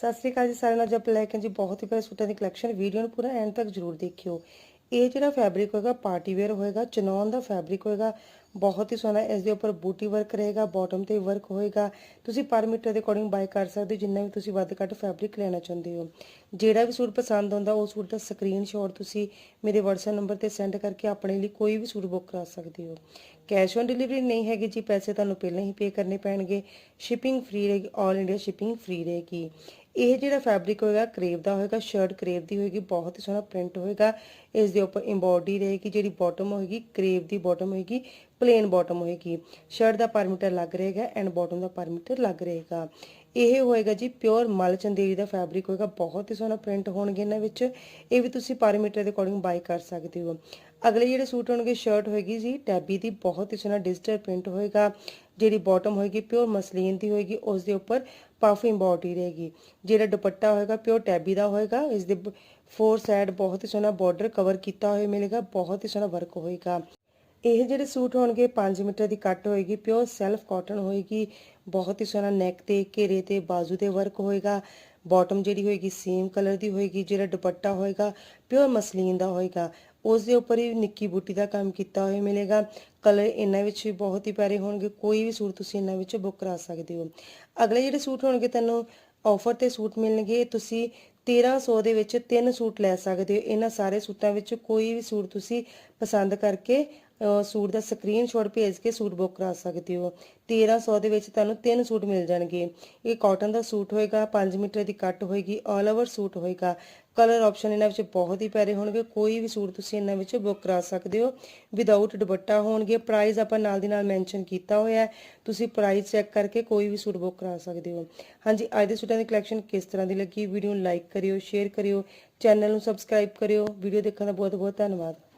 ਸਤਿ ਸ੍ਰੀ ਅਕਾਲ ਜੀ ਸਾਰਿਆਂ ਨੂੰ। ਅੱਜ ਲੈ ਕੇ ਜੀ ਬਹੁਤ ਹੀ ਪਿਆਰੇ ਸੂਟਾਂ ਦੀ ਕਲੈਕਸ਼ਨ ਵੀਡੀਓ ਨੂੰ ਪੂਰਾ ਐਂਡ ਤੱਕ ਜਰੂਰ ਦੇਖਿਓ। ਇਹ ਜਿਹੜਾ ਫੈਬਰਿਕ ਹੋਏਗਾ ਪਾਰਟੀ ਵੇਅਰ ਹੋਏਗਾ ਚਨੌਨ ਦਾ ਫੈਬਰਿਕ ਹੋਏਗਾ, ਬਹੁਤ ਹੀ ਸੋਹਣਾ ਇਸ ਦੇ ਉੱਪਰ ਬੂਟੀ ਵਰਕ ਰਹੇਗਾ ਬਾਟਮ ਤੇ ਵਰਕ ਹੋਏਗਾ। ਤੁਸੀਂ ਪਰ ਮੀਟਰ ਦੇ ਅਕੋਰਡਿੰਗ ਬਾਈ ਕਰ ਸਕਦੇ ਹੋ, ਜਿੰਨਾ ਵੀ ਤੁਸੀਂ ਵੱਧ ਘੱਟ ਫੈਬਰਿਕ ਲੈਣਾ ਚਾਹੁੰਦੇ ਹੋ। ਜਿਹੜਾ ਵੀ ਸੂਟ ਪਸੰਦ ਆਉਂਦਾ, ਉਹ ਸੂਟ ਦਾ ਸਕਰੀਨਸ਼ਾਟ ਤੁਸੀਂ ਮੇਰੇ WhatsApp ਨੰਬਰ ਤੇ ਸੈਂਡ ਕਰਕੇ ਆਪਣੇ ਲਈ ਕੋਈ ਵੀ ਸੂਟ ਬੁੱਕ ਕਰਾ ਸਕਦੇ ਹੋ। ਕੈਸ਼ ਔਨ ਡਿਲੀਵਰੀ ਨਹੀਂ ਹੈਗੀ ਜੀ, ਪੈਸੇ ਤੁਹਾਨੂੰ ਪਹਿਲਾਂ ਹੀ ਪੇ ਕਰਨੇ ਪੈਣਗੇ। ਸ਼ਿਪਿੰਗ ਫ੍ਰੀ ਰਹੇਗੀ 올 ਇੰਡੀਆ ਸ਼ਿਪਿੰਗ ਫ੍ਰੀ ਰਹੇਗੀ। ਇਹ ਜਿਹੜਾ ਫੈਬਰਿਕ ਹੋਏਗਾ ਕਰੇਵ ਦਾ ਹੋਏਗਾ ਸ਼ਰਟ ਕਰੇਵ ਦੀ ਹੋਏਗੀ, ਬਹੁਤ ਹੀ ਸੋਹਣਾ ਪ੍ਰਿੰਟ ਹੋਏਗਾ। ਇਸ ਦੇ ਉੱਪਰ ਐਮਬੋਡੀ ਰਹੇਗੀ, ਜਿਹੜੀ ਬਾਟਮ ਹੋਏਗੀ ਕਰੇਵ ਦੀ ਬਾਟਮ ਹੋਏਗੀ। ਪਲੇਨ ਬਾਟਮ ਹੋਏਗੀ। ਸ਼ਰਟ ਦਾ ਪਰ ਮੀਟਰ ਲੱਗ ਰਹੇਗਾ and bottom the per metre ਲੱਗ ਰਹੇਗਾ। ਇਹ ਹੋਏਗਾ ਜੀ ਪਿਓਰ ਮਲ ਚੰਦੇਰੀ ਦਾ ਫੈਬਰਿਕ ਹੋਏਗਾ। ਬਹੁਤ ਹੀ ਸੋਹਣਾ ਪ੍ਰਿੰਟ ਹੋਣਗੇ ਇਹਨਾਂ ਵਿੱਚ। ਇਹ ਵੀ ਤੁਸੀਂ ਪਰ ਮੀਟਰ ਦੇ ਅਕੋਰਡਿੰਗ ਬਾਈ ਕਰ ਸਕਦੇ ਹੋ। ਅਗਲੇ ਜਿਹੜੇ ਸੂਟ ਹੋਣਗੇ ਸ਼ਰਟ ਹੋਏਗੀ ਜੀ ਟੈਬੀ ਦੀ। ਬਹੁਤ ਹੀ ਸੋਹਣਾ ਡਿਜੀਟਲ ਪ੍ਰਿੰਟ ਹੋਏਗਾ। ਜਿਹੜੀ ਬਾਟਮ ਹੋਏਗੀ ਪਿਓਰ ਮਸਲੀਨ ਦੀ ਹੋਏਗੀ। ਉਸ ਦੇ ਉੱਪਰ ਪਫ ਐਮਬੋਡੀ ਰਹੇਗੀ। ਜਿਹੜਾ ਦੁਪੱਟਾ ਹੋਏਗਾ ਪਿਓਰ ਟੈਬੀ ਦਾ ਹੋਏਗਾ। ਇਸ ਦੇ ਫੋਰ ਸਾਈਡ ਬਹੁਤ ਹੀ ਸੋਹਣਾ ਬਾਰਡਰ ਕਵਰ ਕੀਤਾ ਹੋਇਆ ਮਿਲੇਗਾ। ਬਹੁਤ ਹੀ ਸੋਹਣਾ ਵਰਕ ਹੋਏਗਾ। ਇਹ ਜਿਹੜੇ ਸੂਟ ਹੋਣਗੇ 5 ਮੀਟਰ ਦੀ ਕੱਟ ਹੋਏਗੀ ਪਿਓਰ ਸੈਲਫ ਕਾਟਨ ਹੋਏਗੀ, ਬਹੁਤ ਹੀ ਸੋਹਣਾ ਨੈਕ ਤੇ, ਘੇਰੇ ਤੇ, ਬਾਜ਼ੂ ਤੇ ਵਰਕ ਹੋਏਗਾ ਬਾਟਮ ਜਿਹੜੀ ਹੋਏਗੀ ਸੇਮ ਕਲਰ ਦੀ ਹੋਏਗੀ, ਜਿਹੜਾ ਦੁਪੱਟਾ ਹੋਏਗਾ ਪਿਓਰ ਮਸਲੀਨ ਦਾ ਹੋਏਗਾ। ਉਸ ਦੇ ਉੱਪਰ ਹੀ ਨਿੱਕੀ ਬੂਟੀ ਦਾ ਕੰਮ ਕੀਤਾ ਹੋਇਆ ਮਿਲੇਗਾ। ਕਲਰ ਇਹਨਾਂ ਵਿੱਚ ਵੀ ਬਹੁਤ ਹੀ ਪਿਆਰੇ ਹੋਣਗੇ, ਕੋਈ ਵੀ ਸੂਟ ਤੁਸੀਂ ਇਹਨਾਂ ਵਿੱਚ ਬੁੱਕ ਕਰਾ ਸਕਦੇ ਹੋ। ਅਗਲੇ ਜਿਹੜੇ ਸੂਟ ਹੋਣਗੇ ਤੁਹਾਨੂੰ ਆਫਰ ਤੇ ਸੂਟ ਮਿਲਣਗੇ, ਤੁਸੀਂ 1300 ਦੇ ਵਿੱਚ ਤਿੰਨ ਸੂਟ ਲੈ ਸਕਦੇ ਹੋ। ਇਹਨਾਂ ਸਾਰੇ ਸੂਟਾਂ ਵਿੱਚ ਕੋਈ ਵੀ ਸੂਟ ਤੁਸੀਂ ਪਸੰਦ ਕਰਕੇ ਸੂਟ ਦਾ ਸਕਰੀਨਸ਼ਾਟ ਭੇਜ ਕੇ ਸੂਟ ਬੁੱਕ ਕਰਾ ਸਕਦੇ ਹੋ। 1300 ਦੇ ਵਿੱਚ ਤੁਹਾਨੂੰ ਤਿੰਨ ਸੂਟ ਮਿਲ ਜਾਣਗੇ। ਇਹ ਕਾਟਨ ਦਾ ਸੂਟ ਹੋਏਗਾ 5 ਮੀਟਰ ਦੀ ਕੱਟ ਹੋਏਗੀ 올 ਓਵਰ ਸੂਟ ਹੋਏਗਾ। ਕਲਰ ਆਪਸ਼ਨ ਇਹਨਾਂ ਵਿੱਚ ਬਹੁਤ ਹੀ ਪਿਆਰੇ ਹੋਣਗੇ। ਕੋਈ ਵੀ ਸੂਟ ਤੁਸੀਂ ਇਹਨਾਂ ਵਿੱਚ ਬੁੱਕ ਕਰਾ ਸਕਦੇ ਹੋ। ਵਿਦਆਊਟ ਦੁਪੱਟਾ ਹੋਣਗੇ ਪ੍ਰਾਈਸ ਆਪਾਂ ਨਾਲ ਦੀ ਨਾਲ ਮੈਂਸ਼ਨ ਕੀਤਾ ਹੋਇਆ ਹੈ। ਤੁਸੀਂ ਪ੍ਰਾਈਸ ਚੈੱਕ ਕਰਕੇ ਕੋਈ ਵੀ ਸੂਟ ਬੁੱਕ ਕਰਾ ਸਕਦੇ ਹੋ। ਹਾਂਜੀ, ਅੱਜ ਦੇ ਸੂਟਾਂ ਦੀ ਕਲੈਕਸ਼ਨ ਕਿਸ ਤਰ੍ਹਾਂ ਦੀ ਲੱਗੀ? ਵੀਡੀਓ ਨੂੰ ਲਾਈਕ ਕਰਿਓ ਸ਼ੇਅਰ ਕਰਿਓ ਚੈਨਲ ਨੂੰ ਸਬਸਕ੍ਰਾਈਬ ਕਰਿਓ। ਵੀਡੀਓ ਦੇਖਣ ਦਾ ਬਹੁਤ ਬਹੁਤ ਧੰਨਵਾਦ।